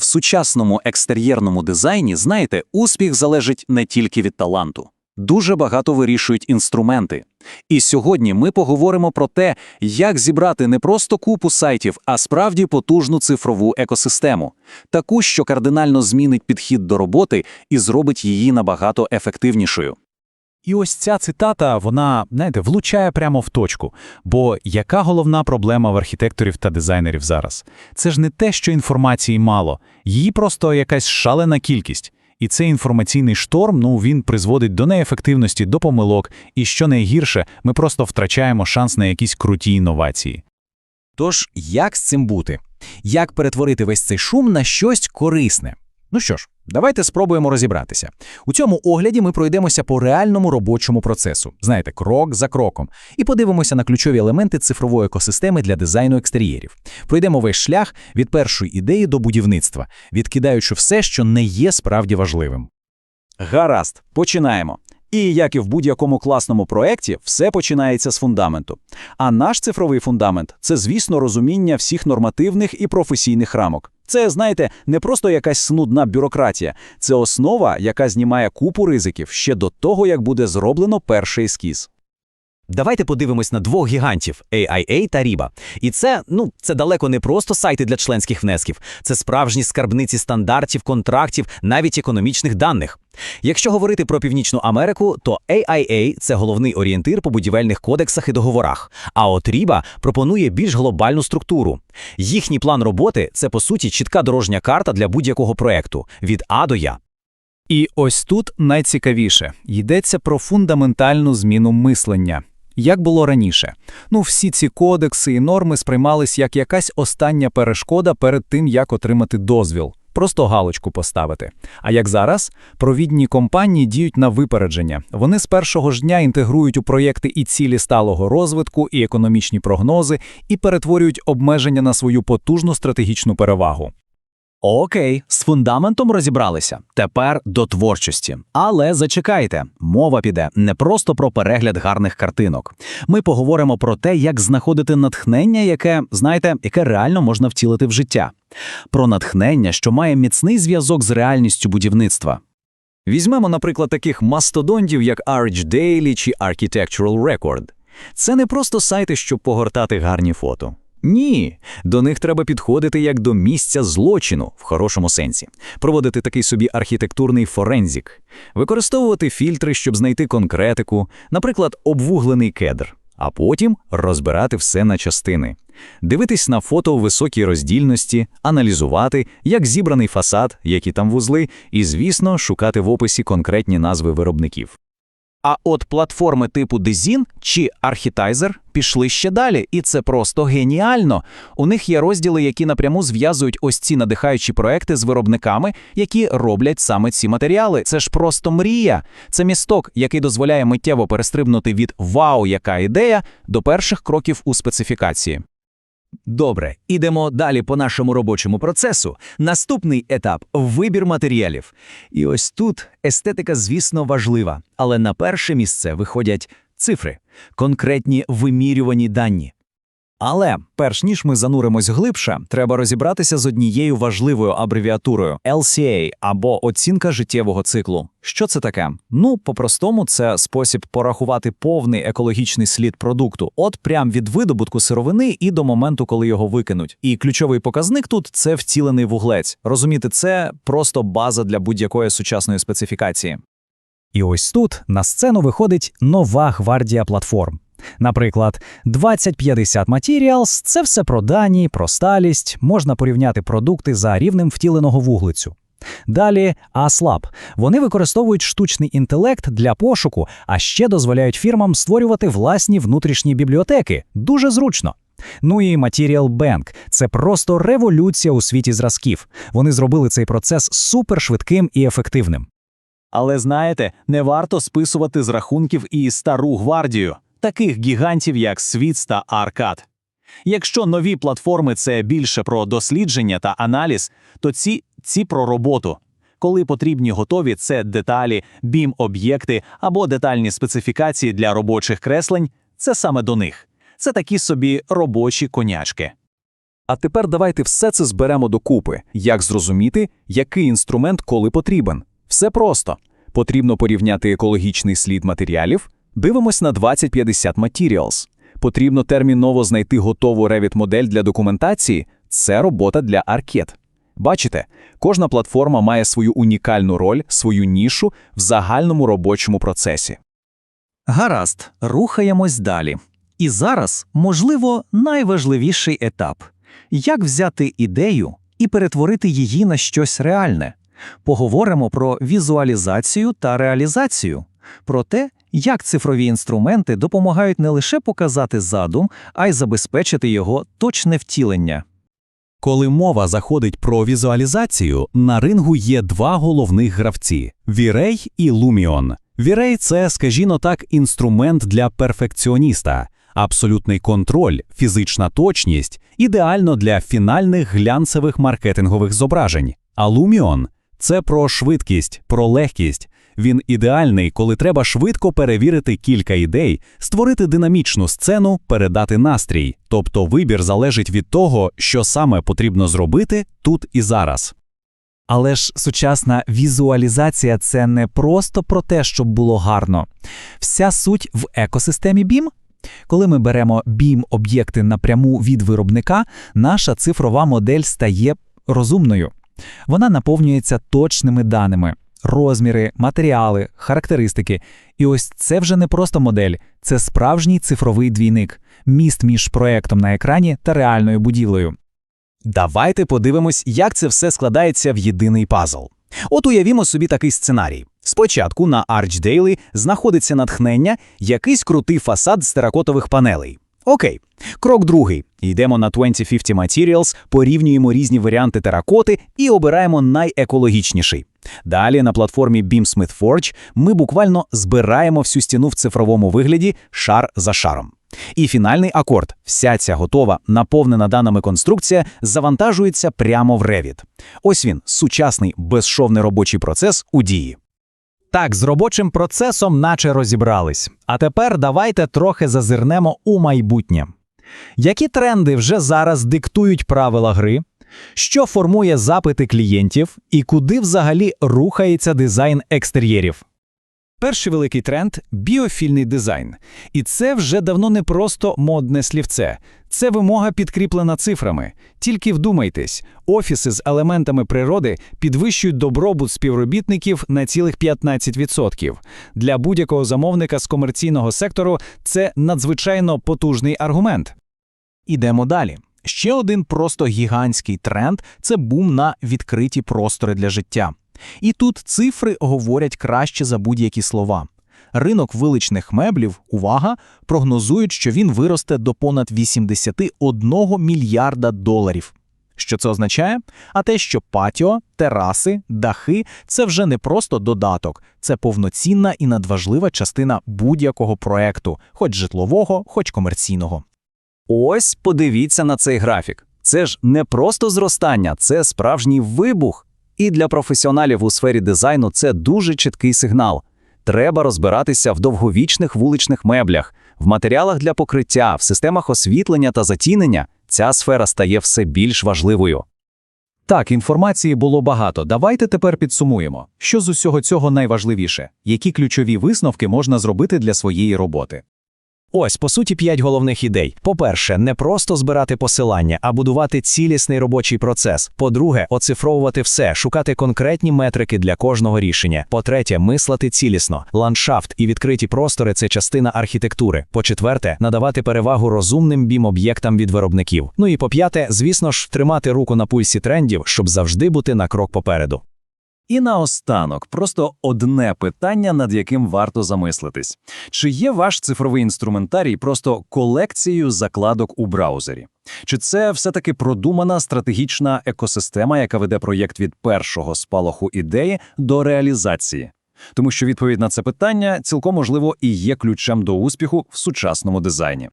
В сучасному екстер'єрному дизайні, знаєте, успіх залежить не тільки від таланту. Дуже багато вирішують інструменти. І сьогодні ми поговоримо про те, як зібрати не просто купу сайтів, а справді потужну цифрову екосистему, таку, що кардинально змінить підхід до роботи і зробить її набагато ефективнішою. І ось ця цитата, вона, знаєте, влучає прямо в точку. Бо яка головна проблема в архітекторів та дизайнерів зараз? Це ж не те, що інформації мало, її просто якась шалена кількість. І цей інформаційний шторм, ну він призводить до неефективності, до помилок, і що найгірше, ми просто втрачаємо шанс на якісь круті інновації. Тож, як з цим бути? Як перетворити весь цей шум на щось корисне? Ну що ж, давайте спробуємо розібратися. У цьому огляді ми пройдемося по реальному робочому процесу, знаєте, крок за кроком, і подивимося на ключові елементи цифрової екосистеми для дизайну екстер'єрів. Пройдемо весь шлях від першої ідеї до будівництва, відкидаючи все, що не є справді важливим. Гаразд, починаємо. І як і в будь-якому класному проєкті, все починається з фундаменту. А наш цифровий фундамент це, звісно, розуміння всіх нормативних і професійних рамок. Це, знаєте, не просто якась снудна бюрократія, це основа, яка знімає купу ризиків ще до того, як буде зроблено перший ескіз. Давайте подивимось на двох гігантів AIA та Riba. І це, ну, це далеко не просто сайти для членських внесків, це справжні скарбниці стандартів, контрактів, навіть економічних даних. Якщо говорити про Північну Америку, то AIA – це головний орієнтир по будівельних кодексах і договорах. А от Riba пропонує більш глобальну структуру. Їхній план роботи це по суті чітка дорожня карта для будь-якого проекту від А до Я. І ось тут найцікавіше йдеться про фундаментальну зміну мислення. Як було раніше, ну всі ці кодекси і норми сприймались як якась остання перешкода перед тим, як отримати дозвіл, просто галочку поставити. А як зараз, провідні компанії діють на випередження. Вони з першого ж дня інтегрують у проєкти і цілі сталого розвитку, і економічні прогнози, і перетворюють обмеження на свою потужну стратегічну перевагу. Окей, з фундаментом розібралися. Тепер до творчості. Але зачекайте, мова піде не просто про перегляд гарних картинок. Ми поговоримо про те, як знаходити натхнення, яке, знаєте, яке реально можна втілити в життя. Про натхнення, що має міцний зв'язок з реальністю будівництва. Візьмемо, наприклад, таких мастодонтів, як Arch Daily чи Architectural Record. Це не просто сайти, щоб погортати гарні фото. Ні, до них треба підходити як до місця злочину в хорошому сенсі, проводити такий собі архітектурний форензік, використовувати фільтри, щоб знайти конкретику, наприклад, обвуглений кедр, а потім розбирати все на частини, дивитись на фото у високій роздільності, аналізувати, як зібраний фасад, які там вузли, і, звісно, шукати в описі конкретні назви виробників. А от платформи типу Dezin чи Architizer пішли ще далі, і це просто геніально. У них є розділи, які напряму зв'язують ось ці надихаючі проекти з виробниками, які роблять саме ці матеріали. Це ж просто мрія. Це місток, який дозволяє миттєво перестрибнути від вау, яка ідея до перших кроків у специфікації. Добре, ідемо далі по нашому робочому процесу. Наступний етап вибір матеріалів. І ось тут естетика, звісно, важлива, але на перше місце виходять цифри, конкретні вимірювані дані. Але перш ніж ми зануримось глибше, треба розібратися з однією важливою абревіатурою LCA або оцінка життєвого циклу. Що це таке? Ну, по-простому, це спосіб порахувати повний екологічний слід продукту, от прям від видобутку сировини і до моменту, коли його викинуть. І ключовий показник тут це втілений вуглець. Розуміти, це просто база для будь-якої сучасної специфікації. І ось тут на сцену виходить нова гвардія платформ. Наприклад, 2050 Materials – це все про дані, про сталість, можна порівняти продукти за рівнем втіленого вуглецю. Далі ASLab. Вони використовують штучний інтелект для пошуку, а ще дозволяють фірмам створювати власні внутрішні бібліотеки. Дуже зручно. Ну і Material Bank – це просто революція у світі зразків. Вони зробили цей процес супершвидким і ефективним. Але знаєте, не варто списувати з рахунків і стару гвардію, таких гігантів, як Свіц та Аркад. Якщо нові платформи це більше про дослідження та аналіз, то ці, ці про роботу. Коли потрібні готові, це деталі, бім-об'єкти або детальні специфікації для робочих креслень, це саме до них. Це такі собі робочі конячки. А тепер давайте все це зберемо докупи. Як зрозуміти, який інструмент коли потрібен? Все просто. Потрібно порівняти екологічний слід матеріалів. Дивимось на 2050 Materials. Потрібно терміново знайти готову Revit-модель для документації. Це робота для Arket. Бачите, кожна платформа має свою унікальну роль, свою нішу в загальному робочому процесі. Гаразд, рухаємось далі. І зараз, можливо, найважливіший етап як взяти ідею і перетворити її на щось реальне. Поговоримо про візуалізацію та реалізацію, про те, як цифрові інструменти допомагають не лише показати задум, а й забезпечити його точне втілення. Коли мова заходить про візуалізацію, на рингу є два головних гравці Вірей і Lumion. Вірей це, скажімо так, інструмент для перфекціоніста, абсолютний контроль, фізична точність, ідеально для фінальних глянцевих маркетингових зображень. А Lumion – це про швидкість, про легкість. Він ідеальний, коли треба швидко перевірити кілька ідей, створити динамічну сцену, передати настрій. Тобто вибір залежить від того, що саме потрібно зробити тут і зараз. Але ж сучасна візуалізація це не просто про те, щоб було гарно. Вся суть в екосистемі BIM. Коли ми беремо BIM-об'єкти напряму від виробника, наша цифрова модель стає розумною. Вона наповнюється точними даними, розміри, матеріали, характеристики. І ось це вже не просто модель, це справжній цифровий двійник, міст між проектом на екрані та реальною будівлею. Давайте подивимось, як це все складається в єдиний пазл. От уявімо собі такий сценарій. Спочатку на Archdale знаходиться натхнення, якийсь крутий фасад з теракотових панелей. Окей. Крок другий. Йдемо на 2050 Materials, порівнюємо різні варіанти теракоти і обираємо найекологічніший. Далі на платформі BeamSmith Forge ми буквально збираємо всю стіну в цифровому вигляді шар за шаром. І фінальний акорд, вся ця готова, наповнена даними конструкція, завантажується прямо в Revit. Ось він, сучасний безшовний робочий процес у дії. Так, з робочим процесом наче розібрались. А тепер давайте трохи зазирнемо у майбутнє. Які тренди вже зараз диктують правила гри? Що формує запити клієнтів і куди взагалі рухається дизайн екстер'єрів? Перший великий тренд біофільний дизайн. І це вже давно не просто модне слівце. Це вимога підкріплена цифрами. Тільки вдумайтесь, офіси з елементами природи підвищують добробут співробітників на цілих 15%. Для будь-якого замовника з комерційного сектору це надзвичайно потужний аргумент. Ідемо далі. Ще один просто гігантський тренд це бум на відкриті простори для життя. І тут цифри говорять краще за будь-які слова. Ринок виличних меблів, увага, прогнозують, що він виросте до понад 81 мільярда доларів. Що це означає? А те, що патіо, тераси, дахи це вже не просто додаток, це повноцінна і надважлива частина будь-якого проекту, хоч житлового, хоч комерційного. Ось подивіться на цей графік. Це ж не просто зростання, це справжній вибух. І для професіоналів у сфері дизайну це дуже чіткий сигнал. Треба розбиратися в довговічних вуличних меблях, в матеріалах для покриття, в системах освітлення та затінення. Ця сфера стає все більш важливою. Так, інформації було багато. Давайте тепер підсумуємо, що з усього цього найважливіше, які ключові висновки можна зробити для своєї роботи. Ось, по суті, п'ять головних ідей. По-перше, не просто збирати посилання, а будувати цілісний робочий процес. По-друге, оцифровувати все, шукати конкретні метрики для кожного рішення. По-третє, мислити цілісно. Ландшафт і відкриті простори це частина архітектури. По-четверте, надавати перевагу розумним бім-об'єктам від виробників. Ну і по-п'яте, звісно ж, тримати руку на пульсі трендів, щоб завжди бути на крок попереду. І наостанок, просто одне питання, над яким варто замислитись. Чи є ваш цифровий інструментарій просто колекцією закладок у браузері? Чи це все-таки продумана стратегічна екосистема, яка веде проєкт від першого спалаху ідеї до реалізації? Тому що відповідь на це питання цілком можливо і є ключем до успіху в сучасному дизайні.